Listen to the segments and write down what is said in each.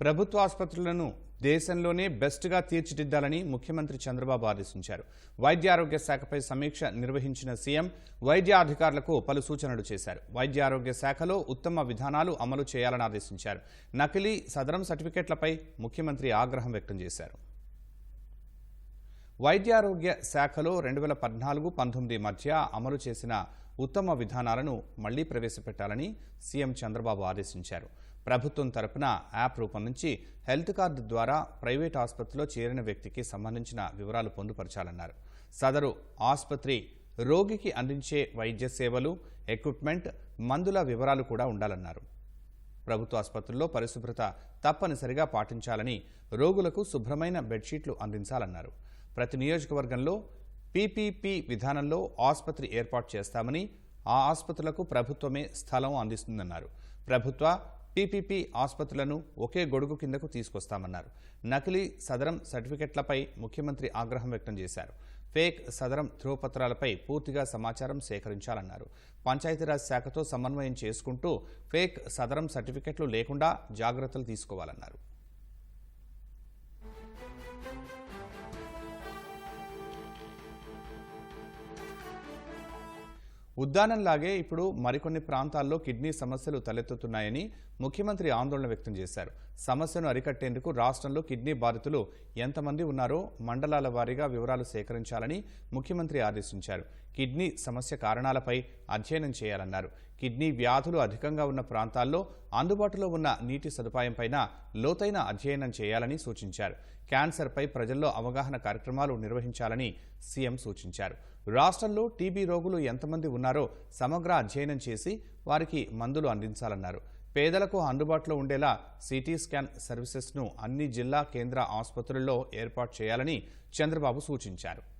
ప్రభుత్వ ఆసుపత్రులను దేశంలోనే బెస్ట్గా తీర్చిదిద్దాలని ముఖ్యమంత్రి చంద్రబాబు ఆదేశించారు. వైద్య ఆరోగ్య శాఖపై సమీక్ష నిర్వహించిన సీఎం వైద్య అధికారులకు పలు సూచనలు చేశారు. వైద్య ఆరోగ్య శాఖలో ఉత్తమ విధానాలు అమలు చేయాలని ఆదేశించారు. నకిలీ సదరం సర్టిఫికెట్లపై ముఖ్యమంత్రి ఆగ్రహం వ్యక్తం చేశారు. వైద్యారోగ్య శాఖలో రెండు వేల పద్నాలుగు పంతొమ్మిది మధ్య అమలు చేసిన ఉత్తమ విధానాలను మళ్ళీ ప్రవేశపెట్టాలని సీఎం చంద్రబాబు ఆదేశించారు. ప్రభుత్వం తరపున యాప్ రూపొందించి హెల్త్ కార్డు ద్వారా ప్రైవేట్ ఆసుపత్రిలో చేరిన వ్యక్తికి సంబంధించిన వివరాలు పొందుపరచాలన్నారు. సదరు ఆసుపత్రి రోగికి అందించే వైద్య సేవలు ఎక్విప్మెంట్ మందుల వివరాలు కూడా ఉండాలన్నారు. ప్రభుత్వ ఆసుపత్రుల్లో పరిశుభ్రత తప్పనిసరిగా పాటించాలని రోగులకు శుభ్రమైన బెడ్షీట్లు అందించాలన్నారు. ప్రతి నియోజకవర్గంలో పీపీపీ విధానంలో ఆసుపత్రి ఏర్పాటు చేస్తామని ఆ ఆసుపత్రులకు ప్రభుత్వమే స్థలం అందిస్తుందన్నారు. ప్రభుత్వ పీపీపీ ఆసుపత్రులను ఒకే గొడుగు కిందకు తీసుకొస్తామన్నారు. నకిలీ సదరం సర్టిఫికెట్లపై ముఖ్యమంత్రి ఆగ్రహం వ్యక్తం చేశారు. ఫేక్ సదరం ధ్రువపత్రాలపై పూర్తిగా సమాచారం సేకరించాలన్నారు. పంచాయతీరాజ్ శాఖతో సమన్వయం చేసుకుంటూ ఫేక్ సదరం సర్టిఫికెట్లు లేకుండా జాగ్రత్తలు తీసుకోవాలన్నారు. ఉద్దానంలాగే ఇప్పుడు మరికొన్ని ప్రాంతాల్లో కిడ్నీ సమస్యలు తలెత్తుతున్నాయని ముఖ్యమంత్రి ఆందోళన వ్యక్తం చేశారు. సమస్యను అరికట్టేందుకు రాష్ట్రంలో కిడ్నీ బాధితులు ఎంతమంది ఉన్నారో మండలాల వారీగా వివరాలు సేకరించాలని ముఖ్యమంత్రి ఆదేశించారు. కిడ్నీ సమస్య కారణాలపై అధ్యయనం చేయాలన్నారు. కిడ్నీ వ్యాధులు అధికంగా ఉన్న ప్రాంతాల్లో అందుబాటులో ఉన్న నీటి సదుపాయంపైన లోతైన అధ్యయనం చేయాలని సూచించారు. క్యాన్సర్పై ప్రజల్లో అవగాహన కార్యక్రమాలు నిర్వహించాలని సీఎం సూచించారు. రాష్ట్రంలో టీబీ రోగులు ఎంతమంది ఉన్నారో సమగ్ర అధ్యయనం చేసి వారికి మందులు అందించాలన్నారు. పేదలకు అందుబాటులో ఉండేలా సిటీ స్కాన్ సర్వీసెస్ను అన్ని జిల్లా కేంద్ర ఆసుపత్రుల్లో ఏర్పాటు చేయాలని చంద్రబాబు సూచించారు.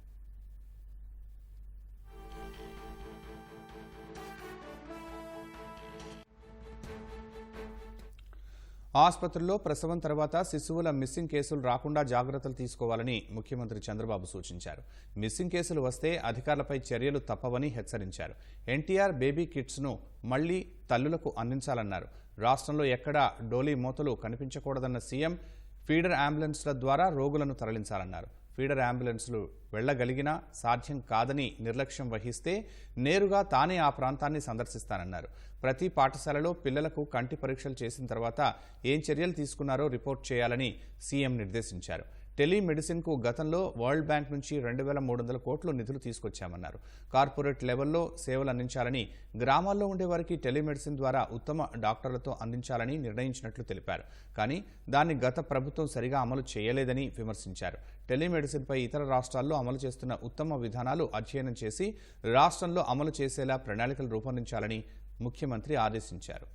ఆసుపత్రుల్లో ప్రసవం తర్వాత శిశువుల మిస్సింగ్ కేసులు రాకుండా జాగ్రత్తలు తీసుకోవాలని ముఖ్యమంత్రి చంద్రబాబు సూచించారు. మిస్సింగ్ కేసులు వస్తే అధికారులపై చర్యలు తప్పవని హెచ్చరించారు. ఎన్టీఆర్ బేబీ కిట్స్ను మళ్ళీ తల్లులకు అందించాలన్నారు. రాష్ట్రంలో ఎక్కడా డోలీ మూతలు కనిపించకూడదన్న సీఎం ఫీడర్ అంబులెన్స్ల ద్వారా రోగులను తరలించాలన్నారు. ఫీడర్ అంబులెన్స్లు వెళ్ళగలిగినా సాధ్యం కాదని నిర్లక్ష్యం వహిస్తే నేరుగా తానే ఆ ప్రాంతాన్ని సందర్శిస్తానన్నారు. ప్రతి పాఠశాలలో పిల్లలకు కంటి పరీక్షలు చేసిన తర్వాత ఏం చర్యలు తీసుకున్నారో రిపోర్ట్ చేయాలని సీఎం నిర్దేశించారు. టెలిమెడిసిన్కు గతంలో వరల్డ్ బ్యాంక్ నుంచి రెండు వేల మూడు వందల కోట్లు నిధులు తీసుకొచ్చామన్నారు. కార్పొరేట్ లెవెల్లో సేవలు అందించాలని గ్రామాల్లో ఉండే వారికి టెలిమెడిసిన్ ద్వారా ఉత్తమ డాక్టర్లతో అందించాలని నిర్ణయించినట్లు తెలిపారు. కానీ దాన్ని గత ప్రభుత్వం సరిగా అమలు చేయలేదని విమర్శించారు. టెలిమెడిసిన్పై ఇతర రాష్ట్రాల్లో అమలు చేస్తున్న ఉత్తమ విధానాలు అధ్యయనం చేసి రాష్ట్రంలో అమలు చేసేలా ప్రణాళికలు రూపొందించాలని ముఖ్యమంత్రి ఆదేశించారు.